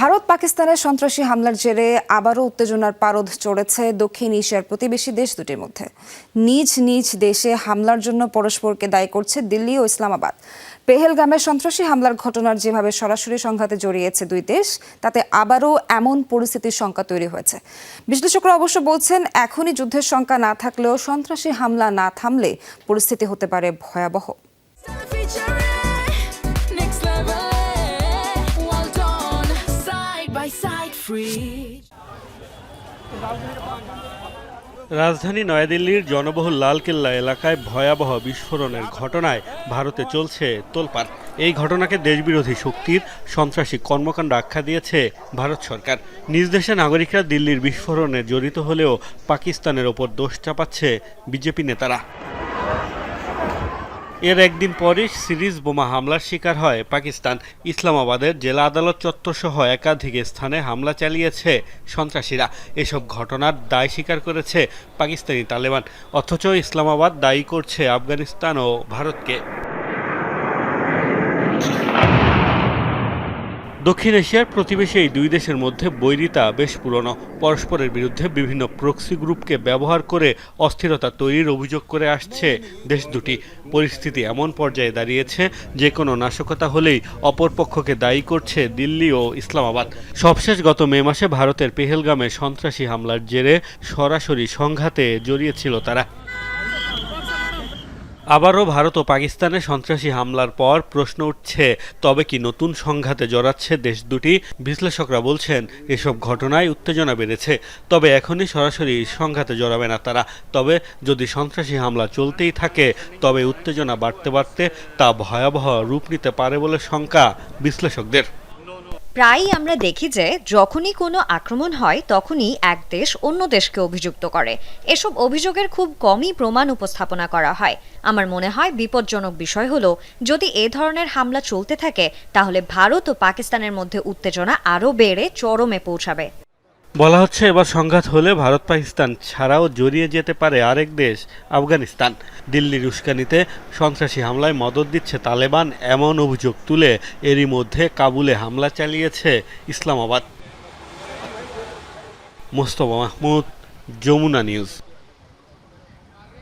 ভারত পাকিস্তানের সন্ত্রাসী হামলার জেরে আবারও উত্তেজনার পারদ চড়েছে দক্ষিণ এশিয়ার প্রতিবেশী দেশ দুটির মধ্যে। নিজ নিজ দেশে হামলার জন্য পরস্পরকে দায়ী করছে দিল্লি ও ইসলামাবাদ। পেহেলগামের সন্ত্রাসী হামলার ঘটনার যেভাবে সরাসরি সংঘাতে জড়িয়েছে দুই দেশ, তাতে আবারও এমন পরিস্থিতির শঙ্কা তৈরি হয়েছে। বিশ্লেষকরা অবশ্য বলছেন, এখনই যুদ্ধের শঙ্কা না থাকলেও সন্ত্রাসী হামলা না থামলে পরিস্থিতি হতে পারে ভয়াবহ। রাজধানী নয়াদিল্লির জনবহুল লালকেল্লা এলাকায় ভয়াবহ বিস্ফোরণের ঘটনায় ভারতে চলছে তোলপাড়। এই ঘটনাকে দেশবিরোধী শক্তির সন্ত্রাসী কর্মকাণ্ড আখ্যা দিয়েছে ভারত সরকার। নিজ দেশে নাগরিকরা দিল্লির বিস্ফোরণে জড়িত হলেও পাকিস্তানের ওপর দোষ চাপাচ্ছে বিজেপি নেতারা। এর একদিন পরই সিরিজ বোমা হামলার শিকার হয় পাকিস্তান। ইসলামাবাদের জেলা আদালত চত্বরসহ একাধিক স্থানে হামলা চালিয়েছে সন্ত্রাসীরা। এসব ঘটনার দায় স্বীকার করেছে পাকিস্তানি তালেবান। অথচ ইসলামাবাদ দায়ী করছে আফগানিস্তান ও ভারতকে। দক্ষিণ এশিয়ার প্রতিবেশী এই দুই দেশের মধ্যে বৈরিতা বেশ পুরনো। পরস্পরের বিরুদ্ধে বিভিন্ন প্রক্সি গ্রুপকে ব্যবহার করে অস্থিরতা তৈরির অভিযোগ করে আসছে দেশ দুটি। পরিস্থিতি এমন পর্যায়ে দাঁড়িয়েছে, যে কোনো নাশকতা হলেই অপরপক্ষকে দায়ী করছে দিল্লি ও ইসলামাবাদ। সবশেষ গত মে মাসে ভারতের পেহেলগামে সন্ত্রাসী হামলার জেরে সরাসরি সংঘাতে জড়িয়েছিল তারা। আবারও ভারত ও পাকিস্তানে সন্ত্রাসী হামলার পর প্রশ্ন উঠছে, তবে কি নতুন সংঘাতে জড়াচ্ছে দেশ দুটি? বিশ্লেষকরা বলছেন, এসব ঘটনায় উত্তেজনা বেড়েছে, তবে এখনই সরাসরি সংঘাতে জড়াবে না তারা। তবে যদি সন্ত্রাসী হামলা চলতেই থাকে, তবে উত্তেজনা বাড়তে বাড়তে তা ভয়াবহ রূপ নিতে পারে বলে শঙ্কা বিশ্লেষকদের। প্রায়ই আমরা দেখি যে, যখনই কোনো আক্রমণ হয়, তখনই এক দেশ অন্য দেশকে অভিযুক্ত করে। এসব অভিযোগের খুব কমই প্রমাণ উপস্থাপনা করা হয়। আমার মনে হয় বিপজ্জনক বিষয় হলো, যদি এ ধরনের হামলা চলতে থাকে, তাহলে ভারত ও পাকিস্তানের মধ্যে উত্তেজনা আরও বেড়ে, চরমে পৌঁছাবে। বলা হচ্ছে এবার সংঘাত হলে ভারত পাকিস্তান ছাড়াও জড়িয়ে যেতে পারে আরেক দেশ, আফগানিস্তান। দিল্লির উস্কানিতে সন্ত্রাসী হামলায় মদত দিচ্ছে তালেবান, এমন অভিযোগ তুলে এরই মধ্যে কাবুলে হামলা চালিয়েছে ইসলামাবাদ। মোস্তফা মাহমুদ, যমুনা নিউজ।